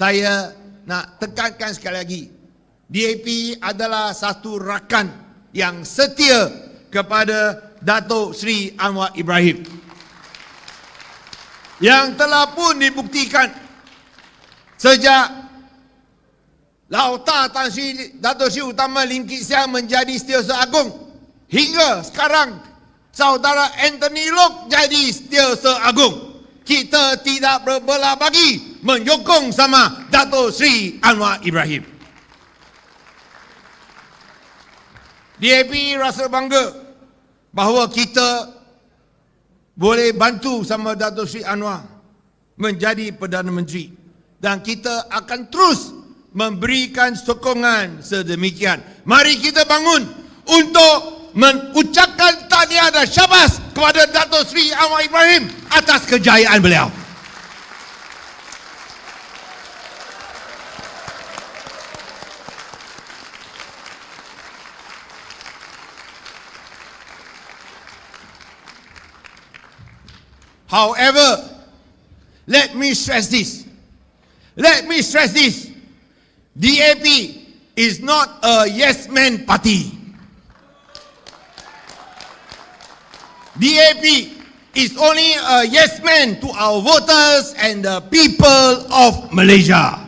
Saya nak tekankan sekali lagi, DAP adalah satu rakan yang setia kepada Datuk Seri Anwar Ibrahim. Yang telah pun dibuktikan sejak Lauta Tan Sri Datuk Sri Utama Lim Kit Siang menjadi Setiausaha Agung hingga sekarang saudara Anthony Lok jadi Setiausaha Agung. Kita tidak berbelah bagi menyokong sama Datuk Sri Anwar Ibrahim. DAP rasa bangga bahawa kita boleh bantu sama Datuk Sri Anwar menjadi Perdana Menteri dan kita akan terus memberikan sokongan sedemikian. Mari kita bangun untuk mengucapkan tahniah dan syabas kepada Datuk Sri Anwar Ibrahim atas kejayaan beliau. However, let me stress this. Let me stress this. DAP is not a yes man party. DAP is only a yes man to our voters and the people of Malaysia.